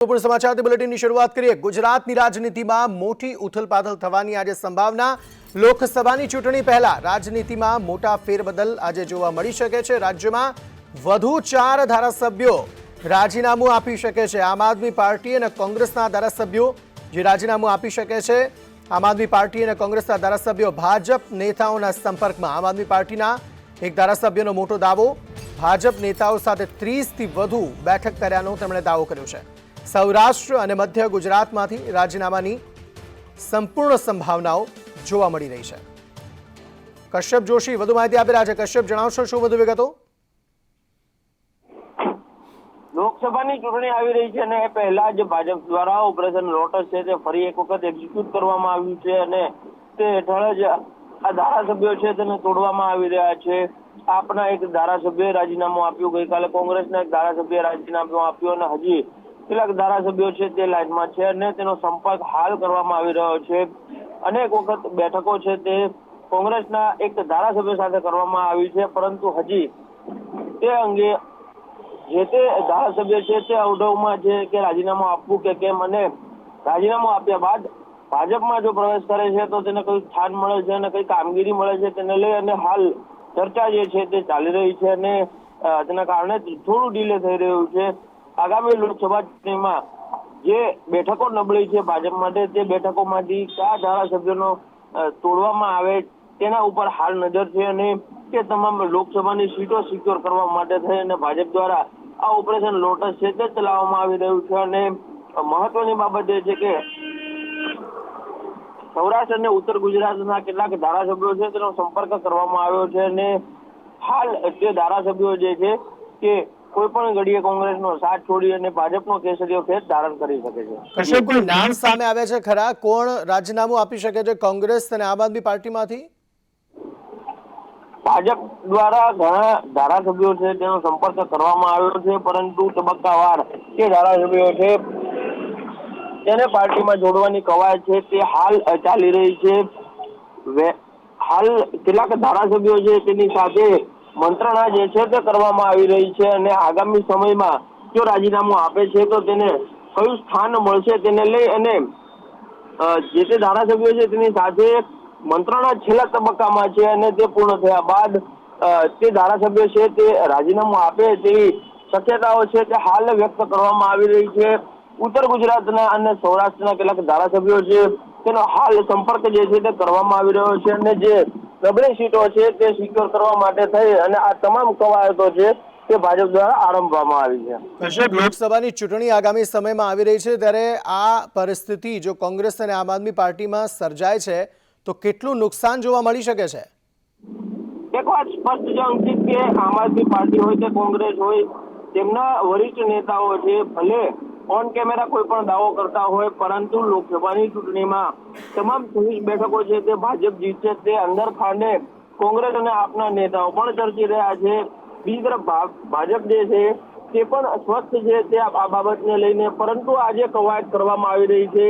મહત્વપૂર્ણ સમાચાર બુલેટિનની શરૂઆત કરીએ. ગુજરાતની રાજનીતિમાં મોટી ઉથલપાથલ થવાની આજે સંભાવના. લોકસભાની ચૂંટણી પહેલા રાજનીતિમાં મોટા ફેરબદલ આજે જોવા મળી શકે છે. રાજ્યમાં વધુ ચાર ધારાસભ્યો રાજીનામું આપી શકે છે. આમ આદમી પાર્ટી અને કોંગ્રેસના ધારાસભ્યો જે રાજીનામું આપી શકે છે. આમ આદમી પાર્ટી અને કોંગ્રેસના ધારાસભ્યો ભાજપ નેતાઓના સંપર્કમાં. આમ આદમી પાર્ટીના એક ધારાસભ્યનો મોટો દાવો. ભાજપ નેતાઓ સાથે ત્રીસથી વધુ બેઠક કર્યાનો તેમણે દાવો કર્યો છે. સૌરાષ્ટ્ર અને મધ્ય ગુજરાતમાંથી રાજીનામાની સંપૂર્ણ સંભાવનાઓ જોવા મળી રહી છે. કશ્યપ જોશી, વધુ માહિતી આપી રહ્યા છે કશ્યપ, જણાવશો શું વધુ વિગતો? લોકસભાની ચૂંટણી આવી રહી છે અને પહેલા જ ભાજપ દ્વારા ઓપરેશન લોટસ છે તે ફરી એક વખત એક્ઝિક્યુટ કરવામાં આવ્યું છે અને તે હેઠળ જ આ ધારાસભ્યો છે તેને તોડવામાં આવી રહ્યા છે. આપના એક ધારાસભ્યએ રાજીનામું આપ્યું. ગઈકાલે કોંગ્રેસના એક ધારાસભ્યએ રાજીનામું આપ્યું અને હજી કેટલાક ધારાસભ્યો છે તે લાઇનમાં છે અને તેનો સંપર્ક હાલ કરવામાં આવી રહ્યો છે. અનેક વખત બેઠકો છે તે કોંગ્રેસના એક ધારાસભ્ય સાથે કરવામાં આવી છે, પરંતુ હજી તે અંગે જે તે ધારાસભ્ય છે તે અવઢવમાં છે કે રાજીનામું આપવું કે કેમ અને રાજીનામું આપ્યા બાદ ભાજપમાં જો પ્રવેશ કરે છે તો તેને કઈ સ્થાન મળે છે અને કઈ કામગીરી મળે છે તેને લઈ અને હાલ ચર્ચા જે છે તે ચાલી રહી છે અને તેના કારણે થોડું ડીલે થઈ રહ્યું છે. આગામી લોકસભા ચૂંટણીમાં જે બેઠકો નબળી છે ભાજપ માટે, તે બેઠકોમાંથી કયા ધારાસભ્યોનો તોડવામાં આવે તેના ઉપર હાલ નજર છે અને તે તમામ લોકસભાની સીટો સિક્યોર કરવા માટે થઈ અને ભાજપ દ્વારા આ ઓપરેશન લોટસ છે તે ચલાવવામાં આવી રહ્યું છે અને મહત્વની બાબત એ છે કે સૌરાષ્ટ્ર અને ઉત્તર ગુજરાતના કેટલાક ધારાસભ્યો છે તેનો સંપર્ક કરવામાં આવ્યો છે અને હાલ તે ધારાસભ્યો જે છે તે કોઈ પણ ઘડીએ કોંગ્રેસનો સાથ છોડી અને ભાજપનો કેસરીયો ખેત ધારણ કરી શકે છે. કશ્યપ કોઈ નામ સામે આવે છે ખરા? કોણ રાજીનામું આપી શકે છે કોંગ્રેસ અને આમ આદમી પાર્ટીમાંથી? ભાજપ દ્વારા ઘણા ધારાસભ્યો છે તેનો સંપર્ક કરવામાં આવ્યો છે પરંતુ તબક્કાવાર જે ધારાસભ્યો છે તેને પાર્ટીમાં જોડવાની કવાયત છે. તે હાલ ચાલી રહી છે. હાલ કેટલાક ધારાસભ્યો છે તેની સાથે મંત્રણા જે છે તે કરવામાં આવી રહી છે અને આગામી સમયમાં જો રાજીનામું આપે છે તો તેને કયું સ્થાન મળશે તેને લઈ અને જે તે ધારાસભ્યો છે તેની સાથે મંત્રણા છેલ્લા તબક્કામાં છે અને તે પૂર્ણ થયા બાદ તે ધારાસભ્ય છે તે રાજીનામું આપે તેવી શક્યતાઓ છે તે હાલ વ્યક્ત કરવામાં આવી રહી છે. ઉત્તર ગુજરાતના અને સૌરાષ્ટ્રના કેટલાક ધારાસભ્યો છે તેનો હાલ સંપર્ક જે છે તે કરવામાં આવી રહ્યો છે અને જે નબળી સીટો છે તે સિક્યોર કરવા માટે થઈ અને આ તમામ કવાયતો છે તે ભાજપ દ્વારા આરંભવામાં આવી છે. કશ્યપ લોકસભાની ચૂંટણી આગામી સમયમાં આવી રહી છે ત્યારે આ પરિસ્થિતિ જો કોંગ્રેસ અને આમ આદમી પાર્ટીમાં સર્જાય છે તો કેટલું નુકસાન જોવા મળી શકે છે? એક વાત સ્પષ્ટ છે અંકિત કે આમ આદમી પાર્ટી હોય કે કોંગ્રેસ હોય તેમના વરિષ્ઠ નેતાઓ છે ભલે ઓન કેમેરા કોઈ પણ દાવો કરતા હોય, પરંતુ લોકસભાની ચૂંટણીમાં તમામ છવ્વીસ બેઠકો છે તે ભાજપ જીતશે તે અંદર ખાને કોંગ્રેસ અને આપના નેતાઓ પણ ચર્ચી રહ્યા છે. બીજી તરફ ભાજપ જે છે તે પણ સ્વસ્થ છે તે આ બાબતને લઈને, પરંતુ આજે કવાયત કરવામાં આવી રહી છે.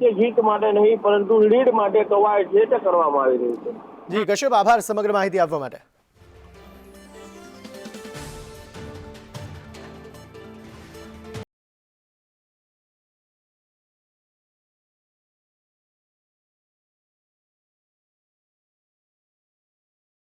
તે જીત માટે નહીં, પરંતુ લીડ માટે કવાયત છે તે કરવામાં આવી રહી છે. જી, કશ્યપ, આભાર સમગ્ર માહિતી આપવા માટે.